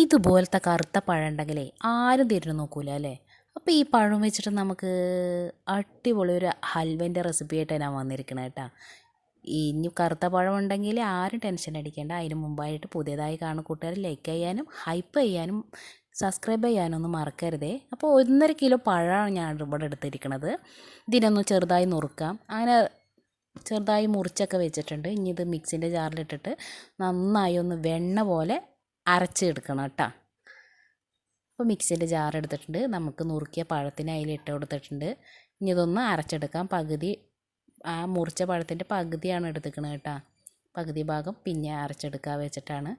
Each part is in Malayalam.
ഇതുപോലത്തെ കറുത്ത പഴം ഉണ്ടെങ്കിലേ ആരും തിരിഞ്ഞു നോക്കൂല അല്ലേ? അപ്പോൾ ഈ പഴം വെച്ചിട്ട് നമുക്ക് അടിപൊളി ഒരു ഹൽവേന്റെ റെസിപ്പി ആയിട്ട് ഞാൻ വന്നിരിക്കണേ കേട്ടോ. ഇനി കറുത്ത പഴം ഉണ്ടെങ്കിൽ ആരും ടെൻഷൻ അടിക്കേണ്ട. അതിന് മുമ്പായിട്ട് പുതിയതായി കാണുന്ന കൂട്ടുകാർ ലൈക്ക് ചെയ്യാനും ഹൈപ്പ് ചെയ്യാനും സബ്സ്ക്രൈബ് ചെയ്യാനും ഒന്നും മറക്കരുതേ. അപ്പോൾ ഒന്നര കിലോ പഴമാണ് ഞാൻ ഇവിടെ എടുത്തിരിക്കുന്നത് ഇതിനൊന്ന് ചെറുതായി നുറുക്കാം. അങ്ങനെ ചെറുതായി മുറിച്ചൊക്കെ വെച്ചിട്ടുണ്ട്. ഇനി ഇത് മിക്സിന്റെ ജാറിലിട്ടിട്ട് നന്നായി ഒന്ന് വെണ്ണ പോലെ അരച്ചെടുക്കണം കേട്ടോ. അപ്പോൾ മിക്സിന്റെ ജാർ എടുത്തിട്ടുണ്ട്. നമുക്ക് നുറുക്കിയ പഴത്തിന് അതിലിട്ട് കൊടുത്തിട്ടുണ്ട്. ഇനി ഇതൊന്ന് അരച്ചെടുക്കാം. പകുതി ആ മുറിച്ച പഴത്തിന്റെ പകുതിയാണ് എടുത്തിക്കണത് കേട്ടോ. പകുതി ഭാഗം പിന്നെ അരച്ചെടുക്കാൻ വെച്ചിട്ടാണ്.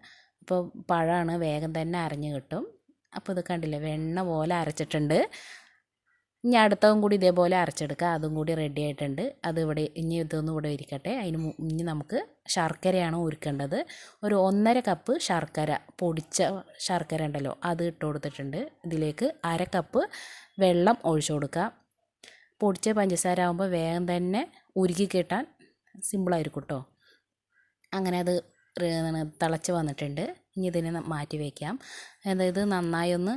അപ്പോൾ പഴമാണ് വേഗം തന്നെ അരഞ്ഞു കിട്ടും. അപ്പോൾ ഇത് കണ്ടില്ലേ വെണ്ണ പോലെ അരച്ചിട്ടുണ്ട്. ഇനി അടുത്തതും കൂടി ഇതേപോലെ അരച്ചെടുക്കുക. അതും കൂടി റെഡി ആയിട്ടുണ്ട്. അത് ഇവിടെ ഇനി ഇതൊന്നും ഇവിടെ ഇരിക്കട്ടെ. അതിന് ഇനി നമുക്ക് ശർക്കരയാണ് ഉരുക്കേണ്ടത്. ഒരു ഒന്നര കപ്പ് ശർക്കര പൊടിച്ച ശർക്കര ഉണ്ടല്ലോ അത് ഇട്ട് കൊടുത്തിട്ടുണ്ട്. ഇതിലേക്ക് അര കപ്പ് വെള്ളം ഒഴിച്ചു കൊടുക്കുക. പൊടിച്ച പഞ്ചസാര ആകുമ്പോൾ വേഗം തന്നെ ഉരുക്കി കിട്ടാൻ സിമ്പിളായിരിക്കും കേട്ടോ അങ്ങനെ അത് തിളച്ച് വന്നിട്ടുണ്ട്. ഇനി ഇതിനെ മാറ്റി വയ്ക്കാം. അതായത് നന്നായി ഒന്ന്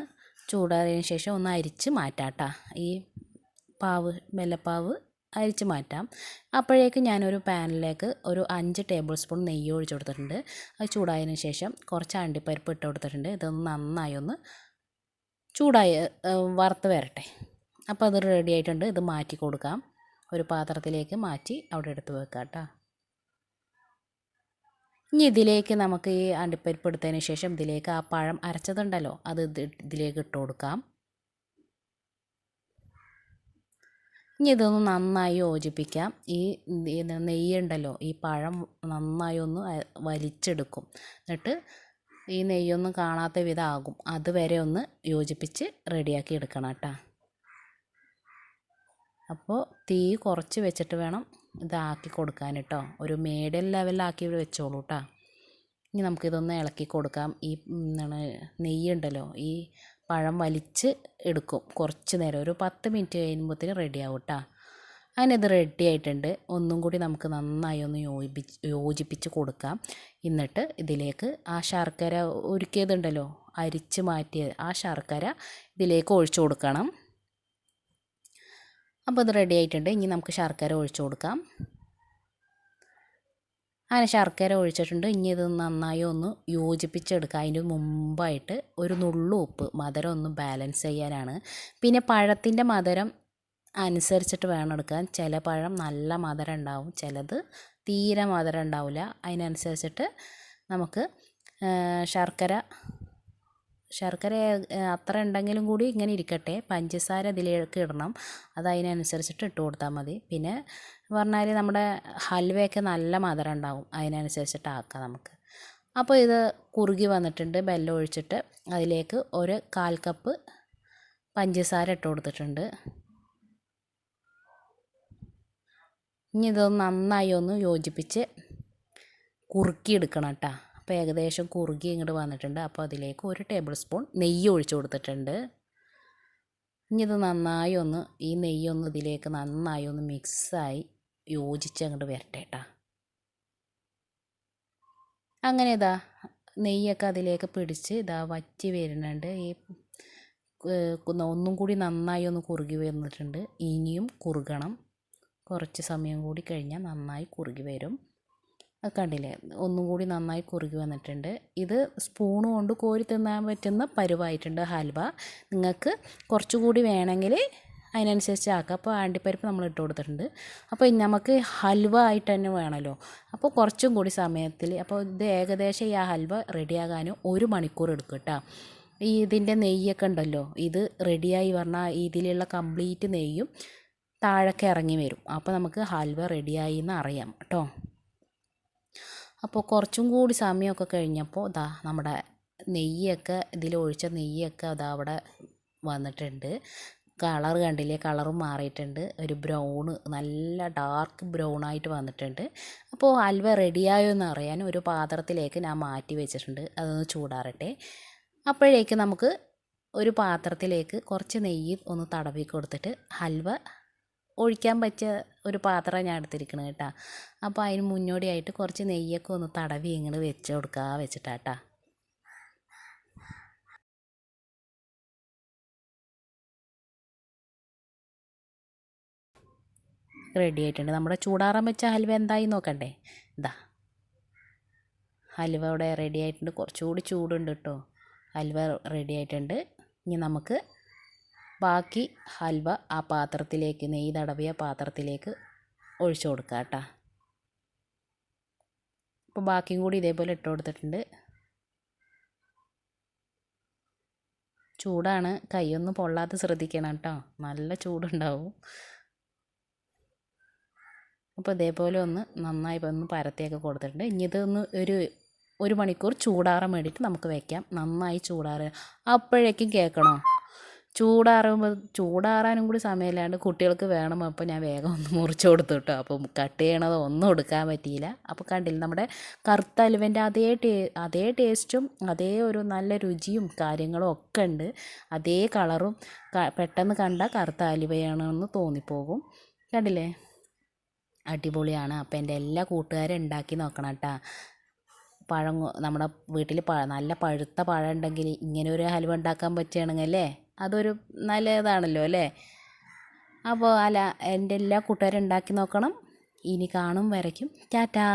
ചൂടാറിയതിന് ശേഷം ഒന്ന് അരിച്ച് മാറ്റാം കേട്ടോ ഈ പാവ് വെല്ലപ്പാവ് അരിച്ച് മാറ്റാം. അപ്പോഴേക്ക് ഞാനൊരു പാനിലേക്ക് ഒരു അഞ്ച് ടേബിൾ സ്പൂൺ നെയ്യ് ഒഴിച്ച് കൊടുത്തിട്ടുണ്ട്. അത് ചൂടായതിന് ശേഷം കുറച്ച് അണ്ടിപ്പരിപ്പ് ഇട്ട് കൊടുത്തിട്ടുണ്ട്. ഇതൊന്ന് നന്നായി ഒന്ന് ചൂടായ വറുത്ത് വരട്ടെ. അപ്പോൾ അത് റെഡി ആയിട്ടുണ്ട്. ഇത് മാറ്റി കൊടുക്കാം. ഒരു പാത്രത്തിലേക്ക് മാറ്റി അവിടെ എടുത്ത് വെക്കാം കേട്ടോ ഇനി ഇതിലേക്ക് നമുക്ക് ഈ അണ്ടിപ്പരിപ്പ് എടുത്തതിന് ശേഷം ഇതിലേക്ക് ആ പഴം അരച്ചതുണ്ടല്ലോ അത് ഇതിലേക്ക് ഇട്ട് കൊടുക്കാം. ഇനി ഇതൊന്ന് നന്നായി യോജിപ്പിക്കാം. ഈ നെയ്യ് ഉണ്ടല്ലോ ഈ പഴം നന്നായി ഒന്ന് വലിച്ചെടുക്കും. എന്നിട്ട് ഈ നെയ്യൊന്നും കാണാത്ത വിധമാകും. അതുവരെ ഒന്ന് യോജിപ്പിച്ച് റെഡിയാക്കി എടുക്കണം കേട്ടോ. അപ്പോൾ തീ കുറച്ച് വെച്ചിട്ട് വേണം ഇതാക്കി കൊടുക്കാൻ കേട്ടോ ഒരു മീഡിയം ലെവലിലാക്കി വെച്ചോളൂ കേട്ടോ ഇനി നമുക്കിതൊന്ന് ഇളക്കി കൊടുക്കാം. ഈ എന്താണ് നെയ്യുണ്ടല്ലോ ഈ പഴം വലിച്ച് എടുക്കും. കുറച്ച് നേരം ഒരു പത്ത് മിനിറ്റ് കഴിയുമ്പോഴത്തേന് ആവും കേട്ടോ അങ്ങനെ ഇത് റെഡി ആയിട്ടുണ്ട്. ഒന്നും കൂടി നമുക്ക് നന്നായി ഒന്ന് യോജിപ്പിച്ച് യോജിപ്പിച്ച് കൊടുക്കാം. എന്നിട്ട് ഇതിലേക്ക് ആ ശർക്കര ഒരുക്കിയതുണ്ടല്ലോ അരിച്ച് മാറ്റിയത് ആ ശർക്കര ഇതിലേക്ക് ഒഴിച്ചു കൊടുക്കണം. അപ്പോൾ ഇത് റെഡി ആയിട്ടുണ്ട്. ഇനി നമുക്ക് ശർക്കര ഒഴിച്ചു കൊടുക്കാം. അങ്ങനെ ശർക്കര ഒഴിച്ചിട്ടുണ്ട്. ഇനി ഇത് നന്നായി ഒന്ന് യോജിപ്പിച്ചെടുക്കുക അതിന് മുമ്പായിട്ട് ഒരു നുള്ളു ഉപ്പ് മധുരം ഒന്ന് ബാലൻസ് ചെയ്യാനാണ്. പിന്നെ പഴത്തിന്റെ മധുരം അനുസരിച്ചിട്ട് വേണം എടുക്കാൻ. ചില പഴം നല്ല മധുരം ഉണ്ടാവും ചിലത് തീരെ മധുരം ഉണ്ടാവില്ല. അതിനനുസരിച്ചിട്ട് നമുക്ക് ശർക്കര ശർക്കര അത്ര ഉണ്ടെങ്കിലും കൂടി ഇങ്ങനെ ഇരിക്കട്ടെ. പഞ്ചസാര ഇതിലേക്ക് ഇടണം. അത് അതിനനുസരിച്ചിട്ട് ഇട്ട് കൊടുത്താൽ മതി. പിന്നെ പറഞ്ഞാൽ നമ്മുടെ ഹൽവയൊക്കെ നല്ല മധുരം ഉണ്ടാവും. അതിനനുസരിച്ചിട്ട് ആക്കാം നമുക്ക്. അപ്പോൾ ഇത് കുറുകി വന്നിട്ടുണ്ട്. ബെല്ലം ഒഴിച്ചിട്ട് അതിലേക്ക് ഒരു കാൽ കപ്പ് പഞ്ചസാര ഇട്ട് കൊടുത്തിട്ടുണ്ട്. ഇനി ഇതൊന്ന് നന്നായി ഒന്ന് യോജിപ്പിച്ച് കുറുക്കിയെടുക്കണം കേട്ടോ. അപ്പോൾ ഏകദേശം കുറുകി ഇങ്ങോട്ട് വന്നിട്ടുണ്ട്. അപ്പോൾ അതിലേക്ക് ഒരു ടേബിൾ സ്പൂൺ നെയ്യ് ഒഴിച്ചു കൊടുത്തിട്ടുണ്ട്. ഇനി ഇത് നന്നായി ഒന്ന് ഈ നെയ്യൊന്ന് ഇതിലേക്ക് നന്നായി ഒന്ന് മിക്സായി യോജിച്ച് അങ്ങോട്ട് വരട്ടെ കേട്ടോ അങ്ങനെ ഇതാ നെയ്യൊക്കെ അതിലേക്ക് പിടിച്ച് ഇതാ വറ്റി വരുന്നുണ്ട്. ഈ ഒന്നും കൂടി നന്നായി ഒന്ന് കുറുകി വന്നിട്ടുണ്ട്. ഇനിയും കുറുകണം. കുറച്ച് സമയം കൂടി കഴിഞ്ഞാൽ നന്നായി കുറുകി വരും. കണ്ടില്ലേ? ഒന്നും കൂടി നന്നായി കുറുകി വന്നിട്ടുണ്ട്. ഇത് സ്പൂൺ കൊണ്ട് കോരി തിന്നാൻ പറ്റുന്ന പരുവായിട്ടുണ്ട് ഹൽവ. നിങ്ങൾക്ക് കുറച്ചുകൂടി വേണമെങ്കിൽ അതിനനുസരിച്ച് ആക്കാം. അപ്പോൾ ആണ്ടിപ്പരിപ്പ് നമ്മൾ ഇട്ട് കൊടുത്തിട്ടുണ്ട്. അപ്പോൾ നമുക്ക് ഹൽവ ആയിട്ട് തന്നെ വേണമല്ലോ. അപ്പോൾ കുറച്ചും കൂടി സമയത്തിൽ അപ്പോൾ ഇത് ഏകദേശം ഈ ആ ഹൽവ റെഡിയാകാൻ ഒരു മണിക്കൂർ എടുക്കും കേട്ടോ. ഈ ഇതിന്റെ നെയ്യൊക്കെ ഉണ്ടല്ലോ ഇത് റെഡിയായി പറഞ്ഞാൽ ഇതിലുള്ള കംപ്ലീറ്റ് നെയ്യും താഴൊക്കെ ഇറങ്ങി വരും. അപ്പോൾ നമുക്ക് ഹൽവ റെഡിയായി എന്ന് അറിയാം കേട്ടോ. അപ്പോൾ കുറച്ചും കൂടി സമയമൊക്കെ കഴിഞ്ഞപ്പോൾ ഇതാ നമ്മുടെ നെയ്യൊക്കെ ഇതിൽ ഒഴിച്ച നെയ്യൊക്കെ അതാ അവിടെ വന്നിട്ടുണ്ട്. കളർ കണ്ടില്ലേ? കളറും മാറിയിട്ടുണ്ട്. ഒരു ബ്രൗണ് നല്ല ഡാർക്ക് ബ്രൗൺ ആയിട്ട് വന്നിട്ടുണ്ട്. അപ്പോൾ ഹൽവ റെഡിയായോ എന്ന് അറിയാൻ ഒരു പാത്രത്തിലേക്ക് ഞാൻ മാറ്റി വെച്ചിട്ടുണ്ട്. അതൊന്ന് ചൂടാറട്ടെ. അപ്പോഴേക്ക് നമുക്ക് ഒരു പാത്രത്തിലേക്ക് കുറച്ച് നെയ്യ് ഒന്ന് തടവി കൊടുത്തിട്ട് ഹൽവ ഒഴിക്കാൻ പറ്റിയ ഒരു പാത്രം ഞാൻ എടുത്തിരിക്കണം കേട്ടോ. അപ്പോൾ അതിന് മുന്നോടിയായിട്ട് കുറച്ച് നെയ്യൊക്കെ ഒന്ന് തടവി ഇങ്ങനെ വെച്ച് കൊടുക്കുക വെച്ചിട്ടാട്ടാ. റെഡി ആയിട്ടുണ്ട്. നമ്മുടെ ചൂടാറാൻ വെച്ച ഹൽവ എന്തായി നോക്കണ്ടേ? ഇതാ ഹൽവ ഇവിടെ റെഡി ആയിട്ടുണ്ട്. കുറച്ചുകൂടി ചൂടുണ്ട് കേട്ടോ. ഹൽവ റെഡി ആയിട്ടുണ്ട്. ഇനി നമുക്ക് ബാക്കി ഹൽവ ആ പാത്രത്തിലേക്ക് നെയ്യ് തടവിയ പാത്രത്തിലേക്ക് ഒഴിച്ചു കൊടുക്കാം കേട്ടോ അപ്പോൾ ബാക്കിയും കൂടി ഇതേപോലെ ഇട്ട് കൊടുത്തിട്ടുണ്ട്. ചൂടാണ്. കൈയൊന്നും പൊള്ളാതെ ശ്രദ്ധിക്കണം കേട്ടോ നല്ല ചൂടുണ്ടാവും. അപ്പോൾ ഇതേപോലെ ഒന്ന് നന്നായി ഒന്ന് പരത്തിയൊക്കെ കൊടുത്തിട്ടുണ്ട്. ഇനി ഇതൊന്ന് ഒരു ഒരു മണിക്കൂർ ചൂടാറാൻ വേണ്ടിയിട്ട് നമുക്ക് വെക്കാം. നന്നായി ചൂടാറ് അപ്പോഴേക്കും കേൾക്കണോ? ചൂടാറുമ്പോൾ ചൂടാറാനും കൂടി സമയമില്ലാണ്ട് കുട്ടികൾക്ക് വേണം. അപ്പോൾ ഞാൻ വേഗം ഒന്ന് മുറിച്ച് കൊടുത്തു കേട്ടോ അപ്പം കട്ട് ചെയ്യണത് ഒന്നും എടുക്കാൻ പറ്റിയില്ല. അപ്പോൾ കണ്ടില്ല നമ്മുടെ കറുത്ത അലുവന്റെ അതേ ടേ അതേ ടേസ്റ്റും അതേ ഒരു നല്ല രുചിയും കാര്യങ്ങളും ഒക്കെ ഉണ്ട്. അതേ കളറും പെട്ടെന്ന് കണ്ട കറുത്ത അലുവയാണെന്ന് തോന്നിപ്പോകും. കണ്ടില്ലേ? അടിപൊളിയാണ്. അപ്പോൾ എന്റെ എല്ലാ കൂട്ടുകാരും ഉണ്ടാക്കി നോക്കണം കേട്ടോ. പഴം നമ്മുടെ വീട്ടിൽ പഴ നല്ല പഴുത്ത പഴം ഉണ്ടെങ്കിൽ ഇങ്ങനെ ഒരു ഹലുവ ഉണ്ടാക്കാൻ പറ്റുകയാണെങ്കിൽ അല്ലേ? അതൊരു നല്ല ഇതാണല്ലോ അല്ലേ? അപ്പോൾ അല്ല എന്റെ എല്ലാ കൂട്ടുകാരും ഉണ്ടാക്കി നോക്കണം. ഇനി കാണും വരയ്ക്കും. ടാറ്റാ.